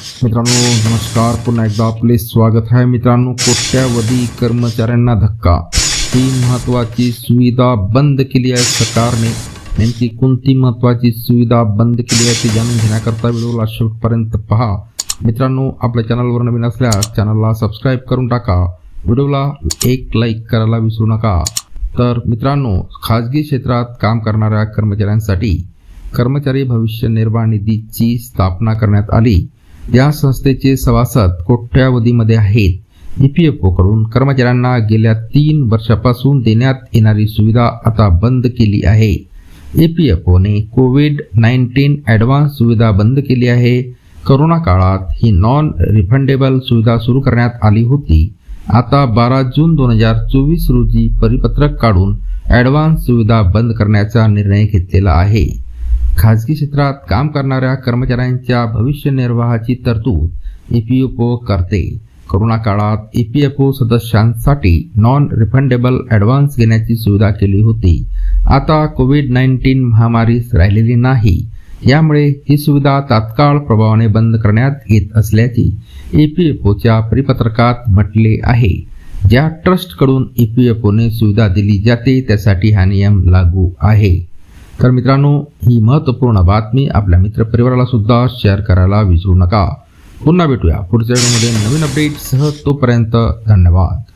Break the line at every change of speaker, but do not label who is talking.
मित्रांनो नमस्कार. पुन्हा एकदा आपले स्वागत आहे. मित्रांनो कोट्यावधी कर्मचाऱ्यांना धक्का. ही महत्वाची सुविधा बंद केली आहे सरकारने. नेमकी कोणती महत्वाची सुविधा बंद केली आहे ते जाणून घेण्याकरता व्हिडिओला शेवटपर्यंत पहा. मित्रांनो आपल्या चॅनलवर नवीन असल्यास चॅनलला सबस्क्राईब करून टाका. व्हिडिओला एक लाईक करायला विसरू नका. तर मित्रांनो खाजगी क्षेत्रात काम करणाऱ्या कर्मचाऱ्यांसाठी कर्मचारी भविष्य निर्वाह निधीची स्थापना करण्यात आली. या संस्थेचे सभासद कोट्यावधीमध्ये आहेत. ई पी एफ ओकडून कर्मचाऱ्यांना गेल्या तीन वर्षापासून देण्यात येणारी सुविधा आता बंद केली आहे. ई पी एफ ओने कोविड नाईन्टीन ॲडव्हान्स सुविधा बंद केली आहे. करोना काळात ही नॉन रिफंडेबल सुविधा सुरू करण्यात आली होती. आता बारा जून दोन हजार चोवीस रोजी परिपत्रक काढून ॲडव्हान्स सुविधा बंद करण्याचा निर्णय घेतलेला आहे. खाजगी क्षेत्रात काम करणाऱ्या कर्मचाऱ्यांच्या भविष्य निर्वाहाची तरतूद ईपीएफओ करते. कोरोना काळात ईपीएफओ सदस्यांसाठी नॉन रिफंडेबल ॲडव्हान्स घेण्याची सुविधा केली होती. आता कोविड नाईन्टीन महामारी राहिलेली नाही. यामुळे ही सुविधा तात्काळ प्रभावाने बंद करण्यात येत असल्याची ईपीएफओच्या परिपत्रकात म्हटले आहे. ज्या ट्रस्टकडून ईपीएफओने सुविधा दिली जाते त्यासाठी हा नियम लागू आहे. तर मित्रांनो ही महत्त्वपूर्ण बातमी आपल्या मित्रपरिवाराला सुद्धा शेअर करायला विसरू नका. पुन्हा भेटूया पुढच्या व्हिडिओमध्ये. नवीन अपडेटसह तोपर्यंत धन्यवाद.